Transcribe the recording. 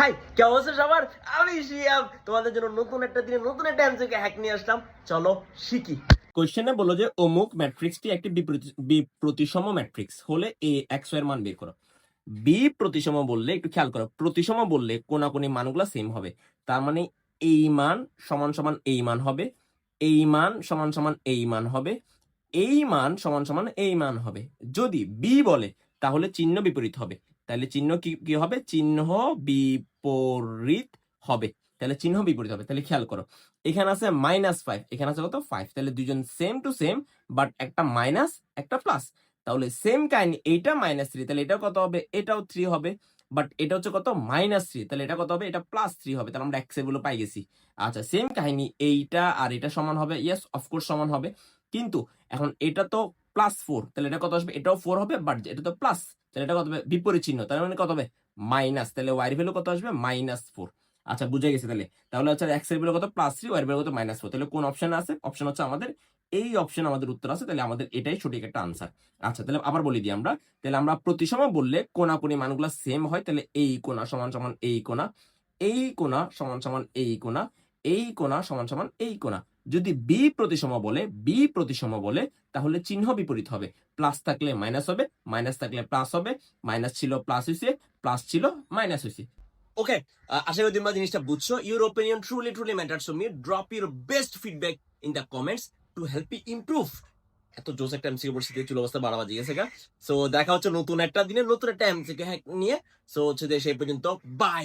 High, কে অবস্থা সবার? আমি শিয়াম। তোমাদের জন্য নতুন একটা দিনে নতুন একটা এমসিকে হ্যাক নিয়ে আসলাম। চলো শিখি। কোশ্চেনে বলল যে, অমুক ম্যাট্রিক্সটি একটি বিপ্রতি- বিপ্রতিসম ম্যাট্রিক্স হলে এ এক্সের মান বের করো। বি প্রতিসম বললে একটু খেয়াল করো। প্রতিসম বললে কোনাকুনি মানগুলো সেম হবে। তার মানে এই মান সমান সমান এই মান হবে। এই মান সমান সমান এই মান হবে। এই মান সমান সমান এই মান হবে। যদি বি বলে, তাহলে চিহ্ন বিপরীত হবে। তাহলে চিহ্ন কি কি হবে? চিহ্ন বিপরীত হবে। তাহলে চিহ্ন বিপরীত হবে। তাহলে খেয়াল করো, এখানে আছে মাইনাস ফাইভ এখানে আছে কত? ফাইভ তাহলে দুজন সেম টু সেম বাট একটা মাইনাস একটা প্লাস তাহলে সেম কাহিনী এইটা মাইনাস থ্রি তাহলে এটাও কত হবে? এটাও থ্রি হবে বাট এটা হচ্ছে কত? মাইনাস থ্রি তাহলে এটা কত হবে? এটা প্লাস থ্রি হবে। তাহলে আমরা এক্সের পাই গেছি। আচ্ছা সেম কাহিনী, এইটা আর এটা সমান হবে। ইয়েস অফকোর্স সমান হবে। কিন্তু এখন এটা তো প্লাস ফোর তাহলে এটা কত আসবে? এটাও ফোর হবে বাট এটা তো প্লাস তাহলে এটা কত হবে? বিপরীত চিহ্ন তাহলে মানে কত হবে? মাইনাস, তাহলে ওয়াই ভ্যালু কত আসবে? মাইনাস ফোর আচ্ছা বুঝে গেছে তাহলে। তাহলে হচ্ছে এক্সের ভ্যালু কত? প্লাস থ্রি ওয়াই ভ্যালু কত? মাইনাস ফোর তাহলে কোন অপশন আছে? অপশন হচ্ছে আমাদের এই অপশন আমাদের উত্তর আছে। তাহলে আমাদের এটাই সঠিক একটা আনসার আচ্ছা তাহলে আবার বলি দিই আমরা। তাহলে আমরা প্রতিসম বললে কোনা কোনি মানগুলো সেম হয়। তাহলে এই কোনা সমান সমান এই কোনা এই কোনা সমান সমান এই কোনা। এই কোনা সমান সমান এই কোনা যদি বি প্রতিসম বলে, বি প্রতিসম বলে, তাহলে চিহ্ন বিপরীত হবে। প্লাস থাকলে মাইনাস হবে, মাইনাস থাকলে প্লাস হবে, মাইনাস ছিল প্লাস হয়েছে প্লাস ছিল মাইনাস হয়েছে ওকে আশা করি তোমরা জিনিসটা বুঝছ। Your opinion truly truly matter so me drop your best feedback in the comments to help you improve এত জোস একটা এমসিকে পরিস্থিতি চুল অবস্থা বাড়া বাজি গেছে সো দেখা হচ্ছে নতুন একটা দিনে, নতুন একটা এমসিকে হ্যাক নিয়ে। সো হচ্ছে সেই পর্যন্ত বাই